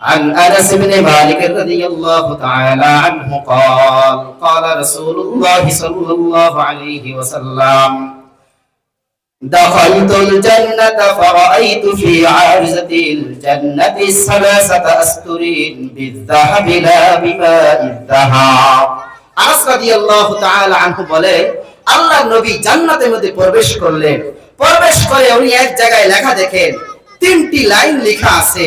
عن انس بن مالك رضي الله تعالى عنه قال قال رسول الله صلى الله عليه وسلم دخلت الجنة فرأيت في عارضة الجنة ثلاثة أستر بالذهب لا بماء الذهب আনাস রাদিয়াল্লাহু তাআলা আনহু বলে আল্লাহ নবী জান্নাতের মধ্যে প্রবেশ করলেন প্রবেশ করে উনি এক জায়গায় লেখা দেখেন তিনটি লাইন লেখা আছে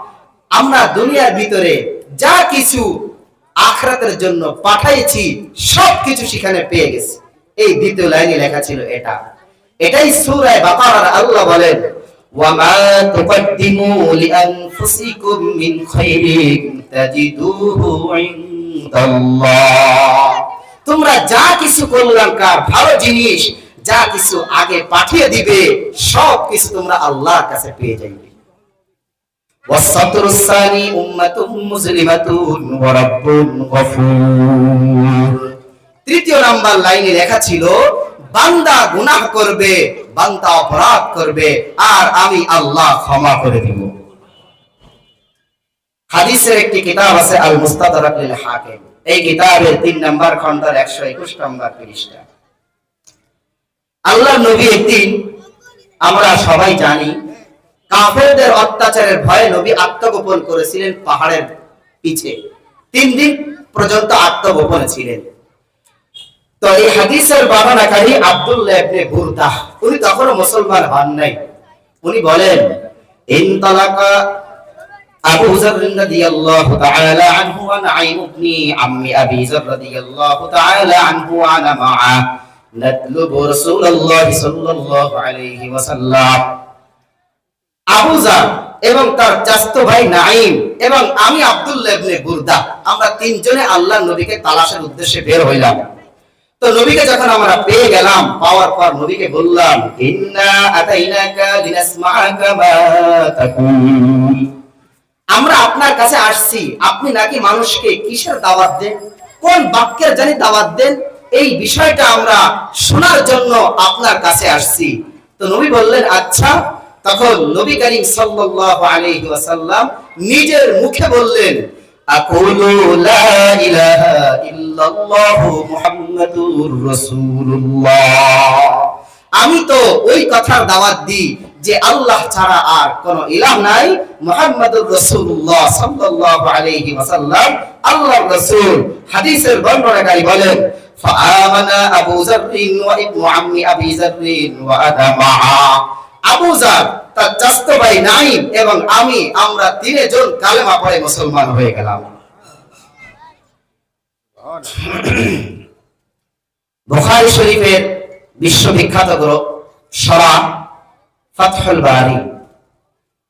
আমরা দুনিয়ার ভিতরে যা কিছু আখরাতের জন্য পাঠাইছি সব কিছু সেখানে পেয়ে গেছি। এই দ্বিতীয় লাইনে লেখা ছিল এটা। এটাই সূরায় বাকারার আল্লাহ বলেন তোমরা যা কিছু ভালো জিনিস, যা কিছু আগে পাঠিয়ে দিবে তোমরা আল্লাহর কাছে পেয়ে যাইবে। والسطر الثاني أمة مسلمة ورب غفور তৃতীয় নাম্বার লাইনে লেখা ছিল বান্দা গুনাহ করবে বান্দা অপরাধ করবে আর আমি আল্লাহ ক্ষমা করে দিব হাদিসের একটি কিতাব আছে আল মুস্তাদরাক লিল হাকিম এই কিতাবের তিন নাম্বার খণ্ডের একশো একুশ নাম্বার পৃষ্ঠা আল্লাহ নবী একদিন আমরা সবাই জানি কাফেরদের অত্যাচারের ভয়ে নবী আত্মগোপন করেছিলেন পাহাড়ের পিছে। তিন দিন পর্যন্ত আত্মগোপনে ছিলেন। তো এই হাদিসের বর্ণনাকারী আব্দুল্লাহ ইবনে বুরদাহ, উনি তখনও মুসলমান হন নাই। উনি বলেন ইনতালাকা আবু আবু যর এবং তার চাচতো ভাই নাঈম এবং আমি আব্দুল্লাহ ইবনে বুরদা, আমরা তিনজনে আল্লাহর নবীকে তালাশের উদ্দেশ্যে বের হইলাম। তো নবীকে যখন আমরা পেয়ে গেলাম, পাওয়ার পর নবীকে বললাম আমরা আপনার কাছে আসছি, আপনি নাকি মানুষকে কিসের দাওয়াত দেন? কোন বাক্যের জানি দাওয়াত দেন? এই বিষয়টা আমরা শোনার জন্য আপনার কাছে আসছি। তো নবী বললেন আচ্ছা তখন নবী করিম সাল্লাল্লাহু আলাইহি ওয়াসাল্লাম নিজের মুখে বললেন আকুলু লা ইলাহা ইল্লাল্লাহু মুহাম্মাদুর রাসূলুল্লাহ আমি তো ওই কথার দাওয়াত দিই যে আল্লাহ ছাড়া আর কোন ইলাহ নাই মুহাম্মাদুর রাসূলুল্লাহ সাল্লাল্লাহু আলাইহি ওয়াসাল্লাম আল্লাহর রাসূল হাদিসের বর্ণনাকারী বলেন فآمن أبو ذر وابن عم أبي ذر وأنا معه আবু জার তার চাস্তো ভাই নাইম এবং আমি, আমরা তিনজন কালেমা পড়ে মুসলমান হয়ে গেলাম। বুখারী শরীফের বিশ্ববিখ্যাত গ্রন্থ সরা ফাতহুল বারি।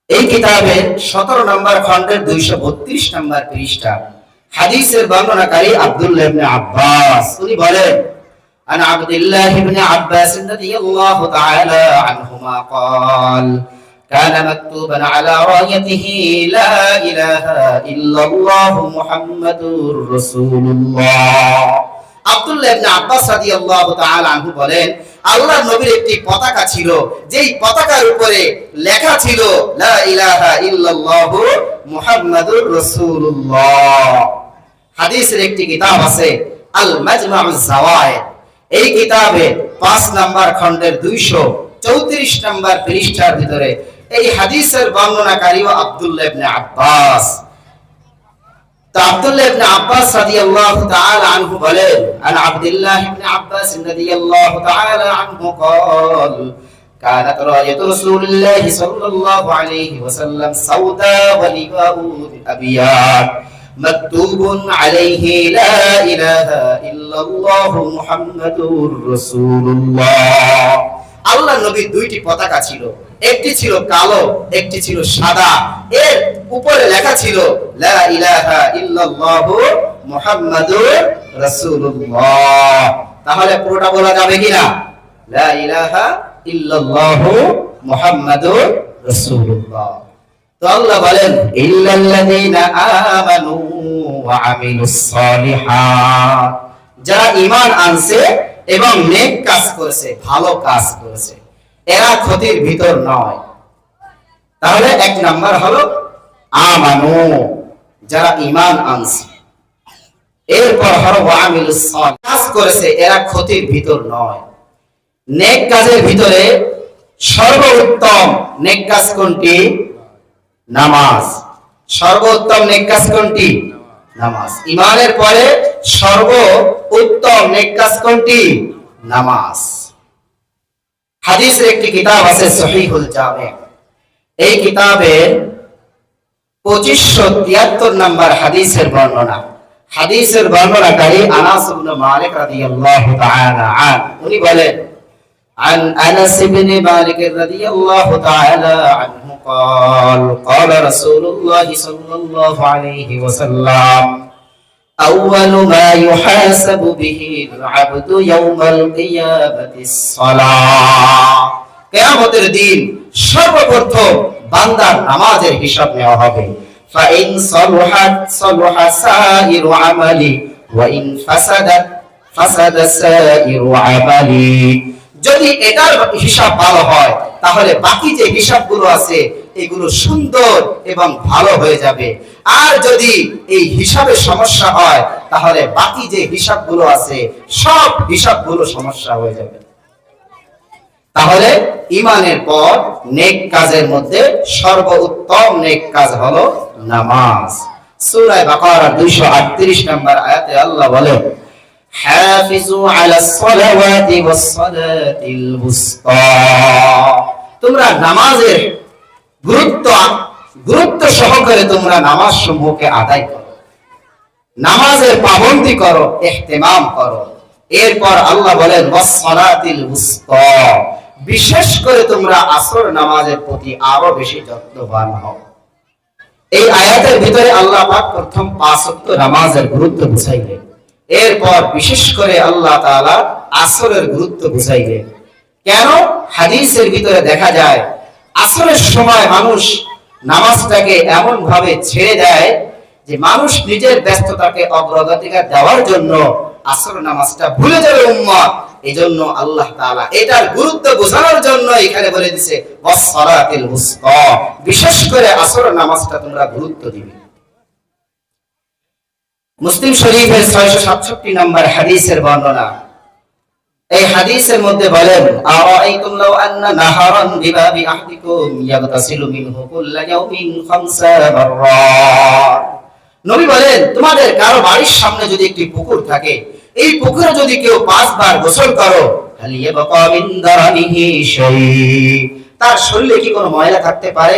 এই কিতাবের সতেরো নম্বর খণ্ডের দুইশো বত্রিশ নম্বর পৃষ্ঠা, হাদিসের বর্ণনাকারী আব্দুল্লাহ আব্বাস। উনি বলেন عن عبد الله بن عباس رضي الله تعالى عنهما قال كان مكتوبا على رايته لا اله الا الله محمد رسول الله আব্দুল্লাহ ইবনে আব্বাস রাদিয়াল্লাহু তাআলা আনহু বলেন আল্লাহর নবীর একটি পতাকা ছিল যেই পতাকার উপরে লেখা ছিল লা ইলাহা ইল্লাল্লাহু মুহাম্মাদুর রাসূলুল্লাহ হাদিসের একটি কিতাব আছে আল মাজমাউজ জাওয়ায়েদ এই কিতাবে পাঁচ নাম্বার খণ্ডের দুইশো চৌত্রিশ নাম্বার পৃষ্ঠার ভিতরে এই হাদিসের বর্ণনাকারী আব্দুল্লাহ ইবনে আব্বাস তো আব্দুল্লাহ ইবনে আব্বাস রাদিয়াল্লাহু তাআলা আনহু বলেন আন আব্দুল্লাহ ইবনে আব্বাস রাদিয়াল্লাহু তাআলা আনহু قال كانت راية رسول الله صلى الله عليه وسلم سوداء ولواء أبيض مكتوب عليه لا إله إلا الله محمد رسول الله আল্লাহ নবীর দুইটি পতাকা ছিল একটি ছিল কালো একটি ছিল সাদা এর উপরে লেখা ছিল লা ইলাহা ইল্লাল্লাহু মুহাম্মাদুর রাসূলুল্লাহ তাহলে পুরোটা বলা যাবে কিনা লা ইলাহা ইল্লাল্লাহু মুহাম্মাদুর রাসূলুল্লাহ যারা ঈমান আনছে এবং নেক কাজ করেছে, ভালো কাজ করেছে, এরা ক্ষতির ভিতর নয়। তাহলে এক নাম্বার হলো আমানু, যারা ঈমান আনছে। এরপর হলো ওয়া কাজ করেছে, এরা ক্ষতির ভিতর নয়। নেক কাজের ভিতরে সর্বোত্তম নেক কাজ কোনটি? নামাজ। সর্বোত্তম নেক কোনটি? নামাজ। ইমানের পরে সর্ব উত্তম নেক কোনটি? নামাজ। হাদিসের একটি কিতাব আছে সহিহুল জামে। এই কিতাবের পঁচিশশো তিয়াত্তর নাম্বার হাদিসের বর্ণনা। হাদিসের বর্ণনাকারী আনাস মালিক রাদিয়াল্লাহু তাআলা আন উনি বলেন عن انس بن مالك رضي الله تعالى عنه قال قال رسول الله صلى الله عليه وسلم اول ما يحاسب به العبد يوم القيامه الصلاه কিয়ামতের দিন সর্বপ্রথম বান্দার নামাজের হিসাব নেওয়া হবে فإن صلحت صلح سائر عملي وإن فسدت فسد سائر عملي যদি এটার হিসাব ভালো হয়, তাহলে বাকি যে হিসাবগুলো আছে, এগুলো সুন্দর এবং ভালো হয়ে যাবে। আর যদি এই হিসাবে সমস্যা হয়, তাহলে বাকি যে হিসাবগুলো আছে, সব হিসাবগুলো সমস্যা হয়ে যাবে। তাহলে ইমানের পর নেক কাজের মধ্যে সর্বোত্তম নেক কাজ হলো নামাজ। সূরা বাকারা 238 নম্বর আয়াতে আল্লাহ বলেন হাফিজু আলাস সালাওয়াতি ওয়াস সালাতিল বুসতা। তোমরা নামাজের গুরুত্ব গুরুত্ব সহকারে তোমরা নামাজ সমূহকে আদায় করো। নামাজের পাবন্দি করো ইহতিমাম করো। এরপর আল্লাহ বলেন ওয়াসসালাতিল উসতা বিশেষ করে তোমরা আসর নামাজের প্রতি আরও বেশি যত্নবান হও। এই আয়াতের ভিতরে আল্লাহ পাক প্রথম পাঁচ নামাজের গুরুত্ব বুঝাইলেন। এরপর বিশেষ করে আল্লাহ তাআলা আসরের গুরুত্ব বুঝাইলেন। কেন? হাদিসের ভিতরে দেখা যায়, আসরের সময় মানুষ নামাজটাকে এমন ভাবে ছেড়ে দেয় যে মানুষ নিজের ব্যস্ততাকে অগ্রগতিকার দেওয়ার জন্য আসর নামাজটা ভুলে যাবে উম্মত। এই জন্য আল্লাহ তাআলা এটার গুরুত্ব বোঝানোর জন্য এখানে বলে দিছে বিশেষ করে আসর নামাজটা তোমরা গুরুত্ব দিবে। মুসলিম শরীফের 667 নম্বর হাদিসের বর্ণনা। এই হাদিসের মধ্যে বলেন আরাইতুম লাউ আন্না নাহারান বিবাবি আহদিকুম ইয়াগতাসিলু মিনহু কুল্লা ইয়াউমিন খামসা নবী বলেন, তোমাদের কারও বাড়ির সামনে যদি একটি পুকুর থাকে, এই পুকুরে যদি কেউ পাঁচবার গোসল করো হাল ইয়াবকা মিন দারানিহি শাই তার শরীরে কি কোনো ময়লা থাকতে পারে?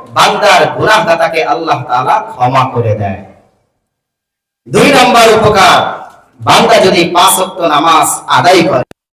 বান্দার গুনাহদাতাকে আল্লাহ তাআলা ক্ষমা করে দেয়। দুই নম্বর উপকার, বান্দা যদি পাঁচ ওয়াক্ত নামাজ আদায় করে